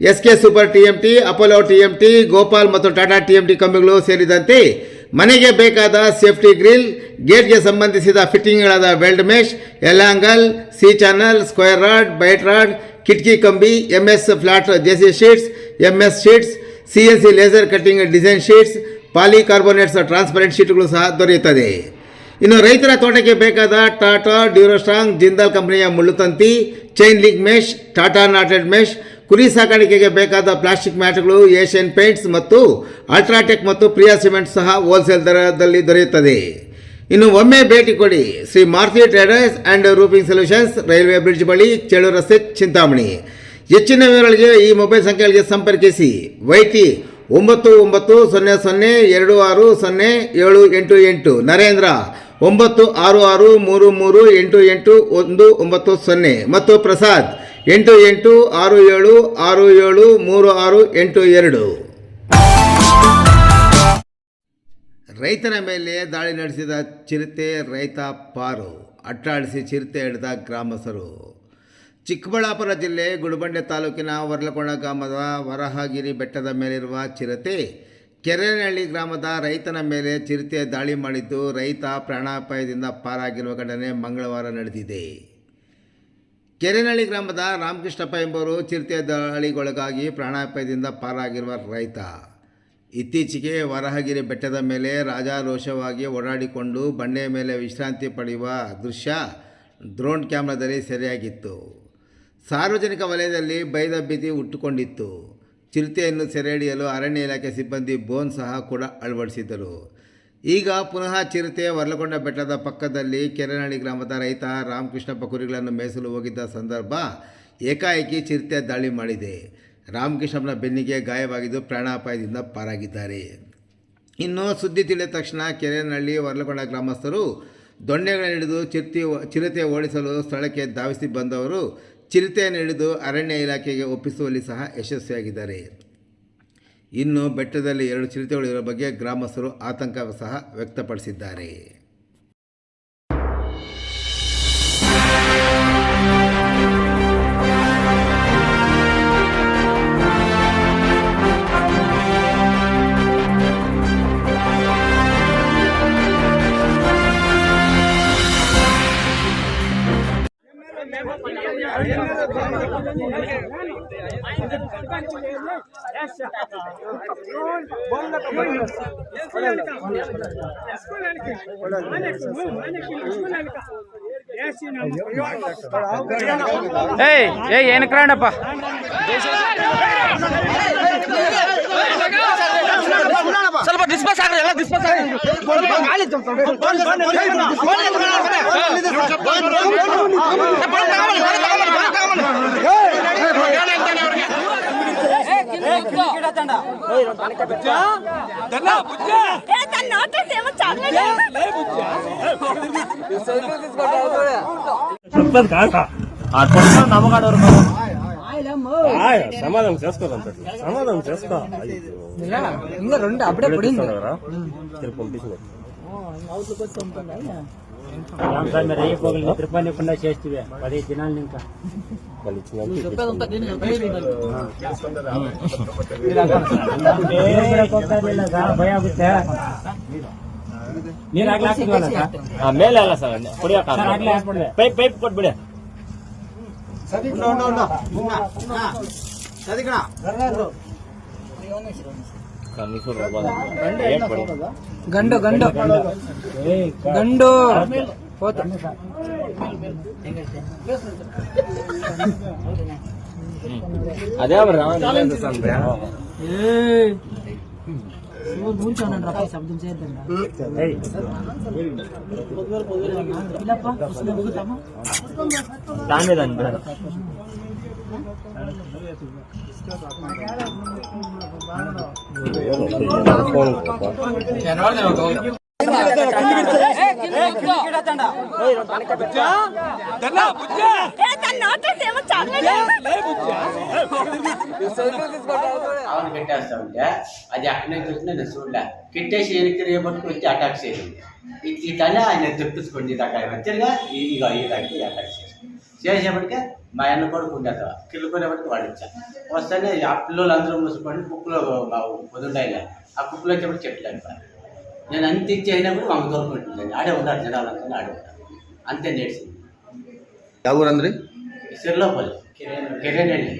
S K super T M T Apollo T M T Gopal ಮತ್ತು Tata T M T ಕಂಬಿಗಳು ಸೇರಿದಂತೆ ಮನೆಗೆ ಬೇಕಾದ ಸೇಫ್ಟಿ ಗ್ರಿಲ್, ಗೇಟ್ಗೆ ಸಂಬಂಧಿಸಿದ ಫಿಟ್ಟಿಂಗ್ಗಳಾದ weld mesh L angle C channel, square rod, bright rod, ಕಿಟಕಿ ಕಂಬಿ M S flat JC sheets M S sheets, C N C laser cutting design sheets, polycarbonates transparent ಶೀಟ್ಗಳು ಸಹ ದೊರೆಯುತ್ತದೆ. ಇನ್ನು ರೈತರ ತೋಟಕ್ಕೆ ಬೇಕಾದ ಟಾಟಾ ಡ್ಯೂರೋಸ್ಟ್ರಾಂಗ್ ಜಿಂದಾಲ್ ಕಂಪನಿಯ ಮುಳ್ಳುತಂತಿ, chain link mesh, Tata knotted mesh, ಕುರಿ ಸಾಕಾಣಿಕೆಗೆ ಬೇಕಾದ ಪ್ಲಾಸ್ಟಿಕ್ ಮ್ಯಾಟ್ಗಳು, ಏಷ್ಯನ್ ಪೇಂಟ್ಸ್ ಮತ್ತು ಅಲ್ಟ್ರಾಟೆಕ್ ಮತ್ತು ಪ್ರಿಯಾ ಸಿಮೆಂಟ್ ಸಹ ಹೋಲ್ಸೇಲ್ ದರದಲ್ಲಿ ದೊರೆಯುತ್ತದೆ. ಇನ್ನು ಒಮ್ಮೆ ಭೇಟಿ ಕೊಡಿ Shri Maruti traders and roofing solutions, railway bridge ಬಳಿ ಚೇಳು ರಸ್ತೆ ಚಿಂತಾಮಣಿ. ಹೆಚ್ಚಿನ ವಿವರಗಳಿಗೆ ಈ ಮೊಬೈಲ್ ಸಂಖ್ಯೆಗಳಿಗೆ ಸಂಪರ್ಕಿಸಿ. ವೈಟಿ ಒಂಬತ್ತು ಒಂಬತ್ತು ಸೊನ್ನೆ ಸೊನ್ನೆ ಎರಡು ಆರು ಸೊನ್ನೆ ಏಳು ಎಂಟು ಎಂಟು. ನರೇಂದ್ರ ಒಂಬತ್ತು ಆರು ಆರು ಮೂರು ಮೂರು ಎಂಟು ಎಂಟು ಒಂದು ಒಂಬತ್ತು ಸೊನ್ನೆ. ಮತ್ತು ಪ್ರಸಾದ್, ಎಂಟು ಎಂಟು ಆರು ಏಳು ಆರು ಏಳು ಮೂರು ಆರು ಎಂಟು ಎರಡು. ರೈತನ ಮೇಲೆ ದಾಳಿ ನಡೆಸಿದ ಚಿರತೆ ರೈತ ಪಾರು. ಅಟ್ಟಾಡಿಸಿ ಚಿರತೆ ಹಿಡಿದ ಗ್ರಾಮಸ್ಥರು. ಚಿಕ್ಕಬಳ್ಳಾಪುರ ಜಿಲ್ಲೆ ಗುಡಬಂಡೆ ತಾಲೂಕಿನ ವರ್ಲಕೋಣ ಗ್ರಾಮದ ವರಹಗಿರಿ ಬೆಟ್ಟದ ಮೇಲಿರುವ ಚಿರತೆ ಕೆರೆನಹಳ್ಳಿ ಗ್ರಾಮದ ರೈತನ ಮೇಲೆ ಚಿರತೆ ದಾಳಿ ಮಾಡಿದ್ದು ರೈತ ಪ್ರಾಣಾಪಾಯದಿಂದ ಪಾರಾಗಿರುವ ಘಟನೆ ಮಂಗಳವಾರ ನಡೆದಿದೆ. ಕೆರೆನಹಳ್ಳಿ ಗ್ರಾಮದ ರಾಮಕೃಷ್ಣಪ್ಪ ಎಂಬವರು ಚಿರತೆ ದಾಳಿಗೊಳಗಾಗಿ ಪ್ರಾಣಾಪಾಯದಿಂದ ಪಾರಾಗಿರುವ ರೈತ. ಇತ್ತೀಚೆಗೆ ವರಹಗಿರಿ ಬೆಟ್ಟದ ಮೇಲೆ ರಾಜಾರೋಷವಾಗಿ ಓಡಾಡಿಕೊಂಡು ಬಂಡೆಯ ಮೇಲೆ ವಿಶ್ರಾಂತಿ ಪಡೆಯುವ ದೃಶ್ಯ ಡ್ರೋನ್ ಕ್ಯಾಮ್ರಾದಲ್ಲಿ ಸೆರೆಯಾಗಿತ್ತು. ಸಾರ್ವಜನಿಕ ವಲಯದಲ್ಲಿ ಭಯದ ಭೀತಿ ಹುಟ್ಟುಕೊಂಡಿತ್ತು. ಚಿರತೆಯನ್ನು ಸೆರೆ ಹಿಡಿಯಲು ಅರಣ್ಯ ಇಲಾಖೆ ಸಿಬ್ಬಂದಿ ಬೋನ್ ಸಹ ಕೂಡ ಅಳವಡಿಸಿದ್ದರು. ಈಗ ಪುನಃ ಚಿರತೆ ವರ್ಲಕೊಂಡ ಬೆಟ್ಟದ ಪಕ್ಕದಲ್ಲಿ ಕೆರೆನಹಳ್ಳಿ ಗ್ರಾಮದ ರೈತ ರಾಮಕೃಷ್ಣಪ್ಪ ಕುರಿಗಳನ್ನು ಮೇಯಿಸಲು ಹೋಗಿದ್ದ ಸಂದರ್ಭ ಏಕಾಏಕಿ ಚಿರತೆ ದಾಳಿ ಮಾಡಿದೆ. ರಾಮಕೃಷ್ಣಪ್ಪನ ಬೆನ್ನಿಗೆ ಗಾಯವಾಗಿದ್ದು ಪ್ರಾಣಾಪಾಯದಿಂದ ಪಾರಾಗಿದ್ದಾರೆ. ಇನ್ನು ಸುದ್ದಿ ತಿಳಿದ ತಕ್ಷಣ ಕೆರೆನಹಳ್ಳಿ ವರ್ಲಕೊಂಡ ಗ್ರಾಮಸ್ಥರು ದೊಣ್ಣೆಗಳನ್ನು ಹಿಡಿದು ಚಿರತೆ ಚಿರತೆ ಓಡಿಸಲು ಸ್ಥಳಕ್ಕೆ ಧಾವಿಸಿ ಬಂದವರು ಚಿರತೆಯನ್ನು ಹಿಡಿದು ಅರಣ್ಯ ಇಲಾಖೆಗೆ ಒಪ್ಪಿಸುವಲ್ಲಿ ಸಹ ಯಶಸ್ವಿಯಾಗಿದ್ದಾರೆ. ಇನ್ನು ಬೆಟ್ಟದಲ್ಲಿ ಎರಡು ಚಿರತೆಗಳು ಇರುವ ಬಗ್ಗೆ ಗ್ರಾಮಸ್ಥರು ಆತಂಕ ಸಹ ವ್ಯಕ್ತಪಡಿಸಿದ್ದಾರೆ. ಏಯ್ ಏಯ್ ಏನು ಕ್ರಾಂಡಪ್ಪ ಸ್ವಲ್ಪ ಡಿಸ್ಪಸ್ ಆಗ್ರಿ ಎಲ್ಲ ಡಿಸ್ಪಸ್ సమాధానం చేసుకోదంటే సమాధానం చేసుకో ఇంకా రెండు అప్పుడే పడింది మీరు అయ్యిపోగలి తిరుపతికుండా చేస్తే పదిహేను దినాలు ఇంకా చెప్పేదంతా దీన్ని చెప్పేది ಭಯ ಆಗುತ್ತೆ ನೀರ್ ಆಗ್ಲೇ ಮೇಲೆ ಅಲ್ಲ ಸರ್ ಕುಡಿಯಕ ಪೈಪ್ ಪೈಪ್ ಕೊಟ್ಬಿಡಿ ಸದಿಕಣ ಸದಿಕಣ ಗಂಡು ಗಂಡು ಗಂಡು ಹೋತ ಅದೇ ಅವ್ರ ಏ కూర్చోనండి రా శబ్దం చేయొద్దండి దిగుతామా దాని దాని ఆవును కట్టేస్తా ఉంటే అది అక్కడనే చూసి నేను చూడలే. కిట్టేసి వెనక్కి రేపట్టుకు వచ్చి అటాక్ చేసింది. ఇట్లనే ఆయన తెప్పించుకోండి ఇది అక్కడ వచ్చారుగా ఈ దగ్గర అటాక్ చేసి చేసేపటికే మా అన్న కొడుకు ఉండేది కిల్లుకునేపటికి వాడు వచ్చా వస్తేనే ఆ పిల్లలు అందరూ మూసుకొని కుక్కలో పొద్దుంటాయిలే ఆ కుక్కలో వచ్చేప్పుడు చెట్లు అయిపోయారు నేను అంత ఇచ్చి అయినా కూడా ఆమె కోరుకుంటుందండి ఆడే ఉంటారు జనాలు అంతా ఆడే ఉంటారు. అంతే నేర్చింది ఎవరందరి సిరిలోపల్లి. కిరణ్ అండి